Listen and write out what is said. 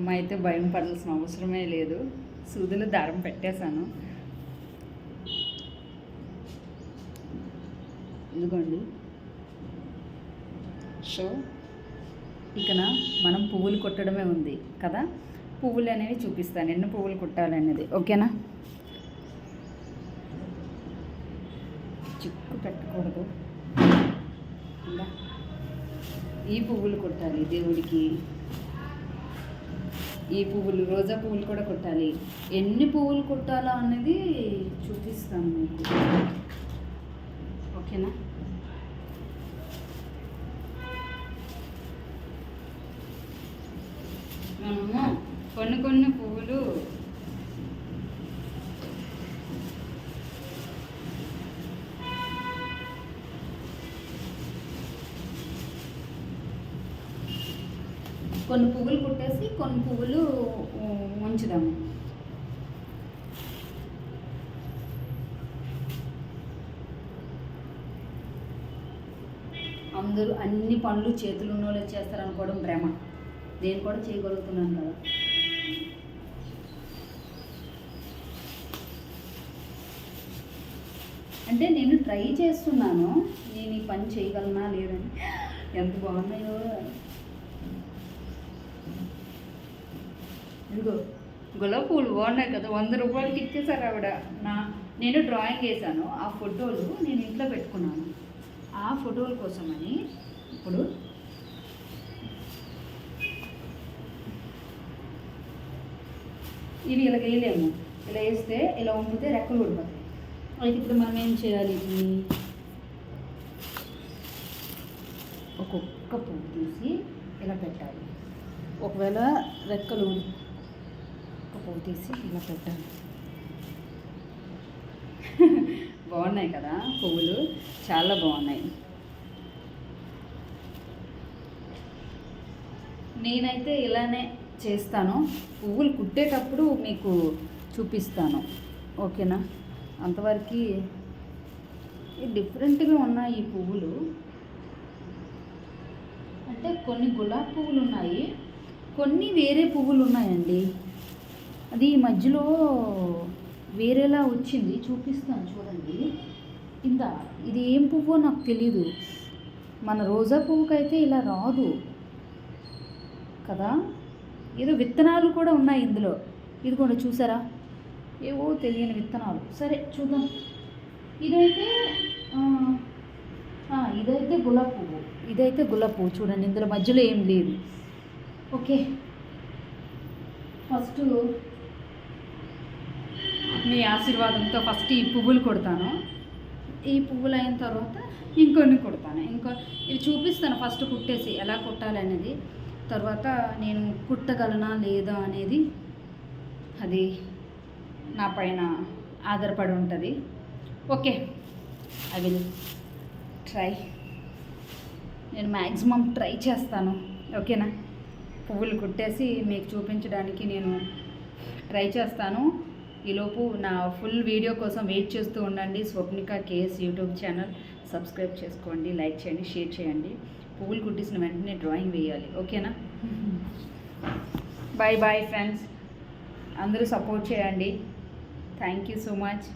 అమ్మ అయితే భయం పడాల్సిన అవసరమే లేదు. సూదులు దారం పెట్టేశాను. ఇదిగోండి. సో ఇక్కడ మనం పువ్వులు కుట్టడమే ఉంది కదా? పువ్వులు అనేవి చూపిస్తాను ఎన్ని పువ్వులు కుట్టాలనేది. ఓకేనా? చిక్కు పెట్టకూడదు. ఈ పువ్వులు కుట్టాలి దేవుడికి. ఈ పువ్వులు రోజా పువ్వులు కూడా కుట్టాలి. ఎన్ని పువ్వులు కుట్టాలా అనేది చూపిస్తాను మీకు. ఓకేనా? మనము కొన్ని కొన్ని పువ్వులు కొన్ని పువ్వులు కుట్టేసి కొన్ని పువ్వులు ఉంచుదాము. అందరూ అన్ని పనులు చేతులు ఉన్న వాళ్ళు చేస్తారనుకోవడం భ్రమ. నేను కూడా చేయగలుగుతున్నాను కదా. అంటే నేను ట్రై చేస్తున్నాను. నేను ఈ పని చేయగలనా లేదని. ఎంత బాగున్నాయో. ఇదిగో గులాబీ పూలు బాగున్నాయి కదా వంద రూపాయలకి ఇచ్చేసారు ఆవిడ. నా నేను డ్రాయింగ్ వేసాను ఆ ఫోటోలు నేను ఇంట్లో పెట్టుకున్నాను. ఆ ఫోటోల కోసమని ఇప్పుడు ఇవి ఇలా వేయలేము. ఇలా వేస్తే ఇలా వంపితే రెక్కలు ఊడిపోతాయి. అయితే ఇప్పుడు మనం ఏం చేయాలి ఒక్కొక్క పువ్వు తీసి ఇలా పెట్టాలి. ఒకవేళ రెక్కలు పువ్వు తీసి ఇలా పెట్టాను. బాగున్నాయి కదా పువ్వులు? చాలా బాగున్నాయి. నేనైతే ఇలానే చేస్తాను. పువ్వులు కుట్టేటప్పుడు మీకు చూపిస్తాను. ఓకేనా? అంతవరకు డిఫరెంట్గా ఉన్నాయి ఈ పువ్వులు. అంటే కొన్ని గులాబీ పువ్వులు ఉన్నాయి. కొన్ని వేరే పువ్వులు ఉన్నాయండి. అది మధ్యలో వేరేలా వచ్చింది. చూపిస్తాను చూడండి. ఇంత ఇది ఏం పువ్వో నాకు తెలీదు. మన రోజా పువ్వుకైతే ఇలా రాదు. కదా? ఏదో విత్తనాలు కూడా ఉన్నాయి ఇందులో. ఇది కూడా చూసారా? ఏవో తెలియని విత్తనాలు. సరే చూద్దాం. ఇదైతే ఇదైతే గులాబీ పువ్వు. ఇదైతే గులాబ్ పువ్వు. చూడండి ఇందులో మధ్యలో ఏం లేదు. ఓకే. ఫస్ట్ మీ ఆశీర్వాదంతో ఫస్ట్ ఈ పువ్వులు కొడతాను. ఈ పువ్వులు అయిన తర్వాత ఇంకొన్ని కుడతాను. ఇంకో ఇవి చూపిస్తాను ఫస్ట్ కుట్టేసి ఎలా కుట్టాలి అనేది. తర్వాత నేను కుట్టగలనా లేదా అనేది అది నా పైన ఆధారపడి ఉంటుంది. Okay I will try. నేను మ్యాక్సిమం ట్రై చేస్తాను. ఓకేనా? పువ్వులు కుట్టేసి మీకు చూపించడానికి నేను ట్రై చేస్తాను. ఈలోపు నా ఫుల్ వీడియో కోసం వెయిట్ చేస్తూ ఉండండి. Swapnika KS YouTube channel. Subscribe చేసుకోండి లైక్ చేయండి షేర్ చేయండి. పువ్వులు కుట్టేసిన వెంటనే డ్రాయింగ్ వేయాలి. ఓకేనా? Bye bye friends. అందరూ సపోర్ట్ చేయండి. Thank you so much.